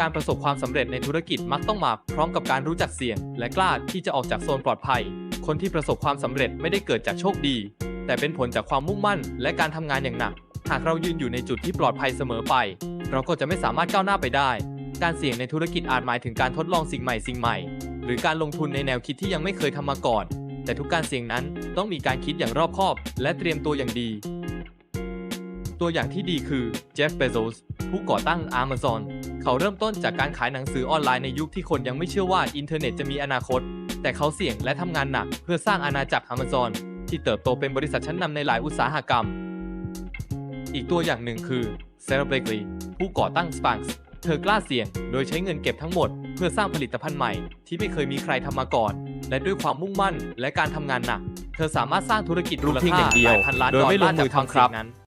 การประสบความสำเร็จในธุรกิจมักต้องมาพร้อมกับการรู้จักเสี่ยง และกล้าที่จะออกจากโซนปลอดภัย คนที่ประสบความสำเร็จไม่ได้เกิดจากโชคดี แต่เป็นผลจากความมุ่งมั่น และการทำงานอย่างหนัก หากเรายืนอยู่ในจุดที่ปลอดภัยเสมอไป เราก็จะไม่สามารถก้าวหน้าไปได้ การเสี่ยงในธุรกิจอาจหมายถึงการทดลองสิ่งใหม่สิ่งใหม่ หรือการลงทุนในแนวคิดที่ยังไม่เคยทำมาก่อน แต่ทุกการเสี่ยงนั้นต้องมีการคิดอย่างรอบคอบ และเตรียมตัวอย่างดี ตัวอย่างที่ดีคือเจฟเบโซสผู้ก่อตั้ง Amazon เขาเริ่มต้นจากการขายหนังสือออนไลน์ในยุคที่คนยังไม่เชื่อว่าอินเทอร์เน็ตจะมีอนาคต แต่เขาเสี่ยงและทำงานหนักเพื่อสร้างอาณาจักร Amazon ที่เติบโตเป็นบริษัทชั้นนำในหลายอุตสาหกรรม อีกตัวอย่างหนึ่งคือเซราเบกลีผู้ก่อตั้ง Spanx เธอกล้าเสี่ยงโดยใช้เงินเก็บทั้งหมด เพื่อสร้างผลิตภัณฑ์ใหม่ที่ไม่เคยมีใครทำมาก่อน และด้วยความมุ่งมั่นและการทำงานหนัก เธอสามารถสร้างธุรกิจรู้เพียงอย่างเดียวมูลค่พันล้านโดยไม่ดอลลาร์จากความเสี่ยงนั้น